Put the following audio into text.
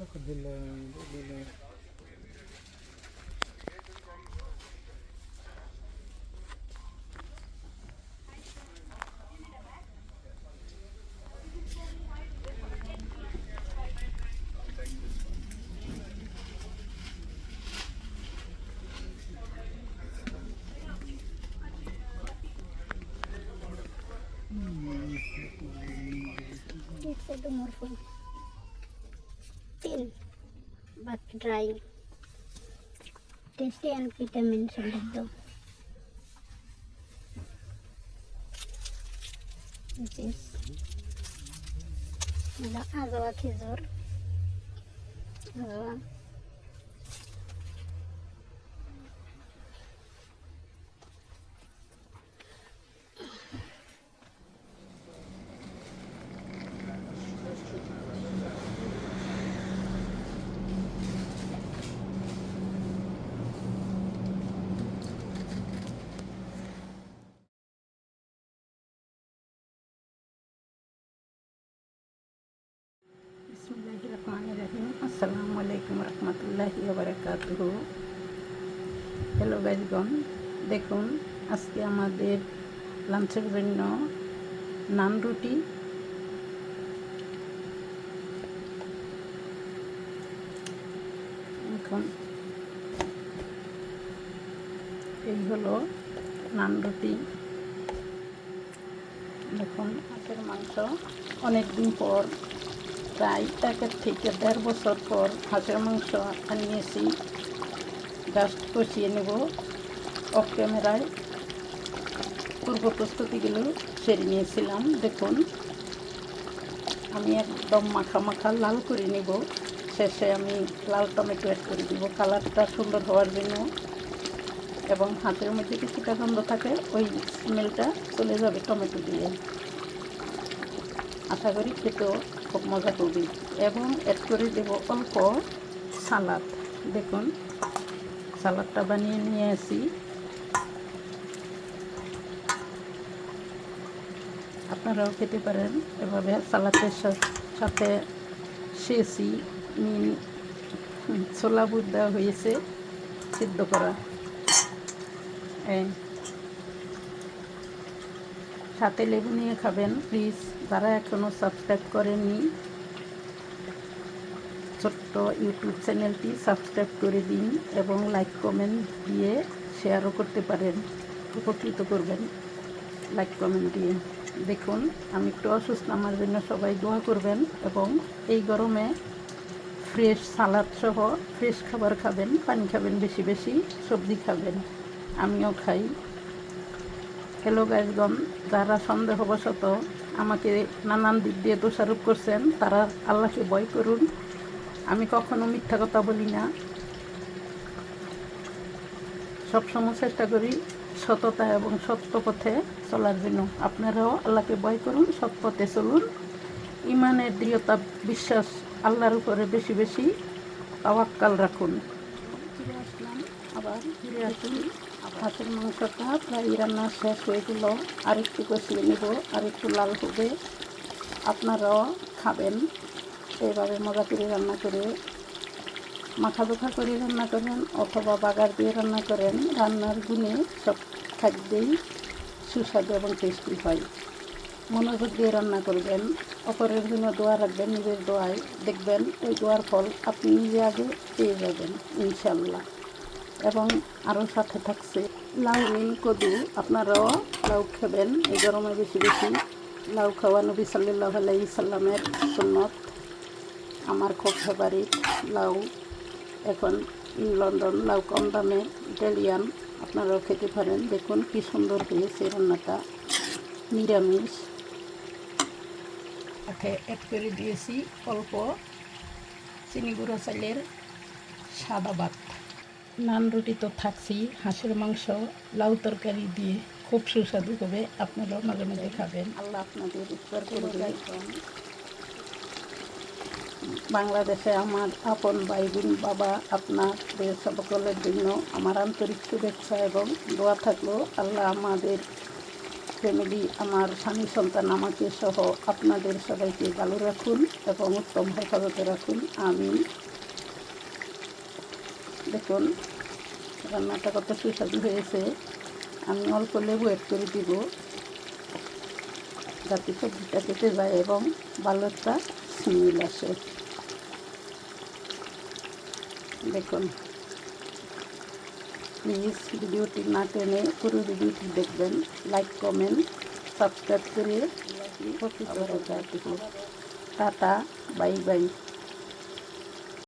Sacco del, del... It's a good one. dry. Tasty and vitamin salad though. This. The other রহমতুল্লাহি hello গাইজগণ দেখুন, আজকে আমাদের লাঞ্চের জন্য নান রুটি। এখন এই হলো নান রুটি। দেখুন, হাঁসের মাংস অনেক দিন পর প্রায় একের থেকে দেড় বছর পর হাঁসের মাংস আনিয়েছি। জাস্ট কষিয়ে নেব। অফ ক্যামেরায় পূর্ব প্রস্তুতিগুলো সেরে নিয়েছিলাম। দেখুন, আমি একদম মাখা মাখা লাল করে নেব। শেষে আমি লাল টমেটো অ্যাড করে দিব। কালারটা সুন্দর হওয়ার জন্য। এবং হাতের মধ্যে কিছুটা গন্ধ থাকে, ওই স্মেলটা চলে যাবে টমেটো দিয়ে। আশা করি খেতেও খুব মজা করবে। এবং অ্যাড করে দেব অল্প সালাদ। দেখুন, সালাদটা বানিয়ে নিয়ে আসি। আপনারাও খেতে পারেন। এভাবে সালাদের সাথে শেষি মিন ছোলা বুট দেওয়া হয়েছে সিদ্ধ করা। এই সাথে লেবু নিয়ে খাবেন প্লিজ যারা এখনও সাবস্ক্রাইব করেননি, ছোট্ট ইউটিউব চ্যানেলটি সাবস্ক্রাইব করে দিন এবং লাইক কমেন্ট দিয়ে শেয়ারও করতে পারেন, উপকৃত করবেন। লাইক কমেন্ট দিয়ে। দেখুন, আমি একটু অসুস্থ, আমার জন্য সবাই দোয়া করবেন এবং এই গরমে ফ্রেশ সালাদ সহ ফ্রেশ খাবার খাবেন, পানি খাবেন বেশি বেশি, সবজি খাবেন। আমিও খাই। হ্যালো গাইজগণ যারা সন্দেহবশত আমাকে নানান দিক দিয়ে দোষারোপ করছেন, তারা আল্লাহকে ভয় করুন। আমি কখনো মিথ্যা কথা বলি না। সবসময় চেষ্টা করি সততা এবং সত্য পথে চলার জন্য। আপনারাও আল্লাহকে ভয় করুন, সৎ পথে চলুন। ইমানের দৃঢ়তা, বিশ্বাস আল্লাহর উপরে বেশি বেশি তাওয়াক্কাল রাখুন। আবার ফিরে আসুন হাঁসের মাংসটা প্রায় রান্না শেষ হয়ে গেল। আরেকটু কষিয়ে নেব আরেকটু লাল হবে। আপনারাও খাবেন। এইভাবে মজা করে রান্না করে মাখা দোখা করে রান্না করেন অথবা বাগার দিয়ে রান্না করেন, রান্নার গুণে সব খাদ্যেই সুস্বাদু এবং টেস্টি হয়। মনোযোগ দিয়ে রান্না করবেন। অপরের জন্য দোয়া রাখবেন, নিজের দোয়ায় দেখবেন, ওই দোয়ার ফল আপনি নিজে আগে পেয়ে যাবেন, ইনশাল্লাহ। এবং আরও সাথে থাকছে লাউ মিন কদু। আপনারাও লাউ খাবেন, এই গরমে বেশি বেশি লাউ খাওয়া নবী সাল্লাহ আলাই সাল্লামের সুন্নত। আমার খুব ফেভারিট লাউ। এখন লন্ডন, লাউ কম দামে, ইটালিয়ান। আপনারাও খেতে পারেন। দেখুন কি সুন্দর হয়েছে রান্নাটা। নিরামিষ। সাথে অ্যাড করে দিয়েছি অল্প চিনি গুঁড়ো চালের সাদা ভাত। নান রুটি তো থাকছি হাঁসের মাংস, লাউ তরকারি দিয়ে খুব সুস্বাদু হবে, আপনারাও মাঝে মাঝে খাবেন। আল্লাহ আপনাদের উপকার বাংলাদেশে আমার আপন ভাই বোন বাবা, আপনাদের সকলের জন্য আমার আন্তরিক শুভেচ্ছা এবং দোয়া থাকল। আল্লাহ আমাদের ফ্যামিলি আমার স্বামী, সন্তান, আমাকে সহ আপনাদের সবাইকে ভালো রাখুন এবং উত্তম হেফাজতে রাখুন। আমি দেখুন রান্নাটা কত সুস্বাদু হয়েছে। আমি অল্প লেবু অ্যাড করে দিব যাতে সবজিটা কেটে যায় এবং ভালো একটা স্মেল আসে। দেখুন প্লিজ ভিডিওটি না টেনে পুরো ভিডিওটি দেখবেন লাইক কমেন্ট সাবস্ক্রাইব করে টাটা বাই বাই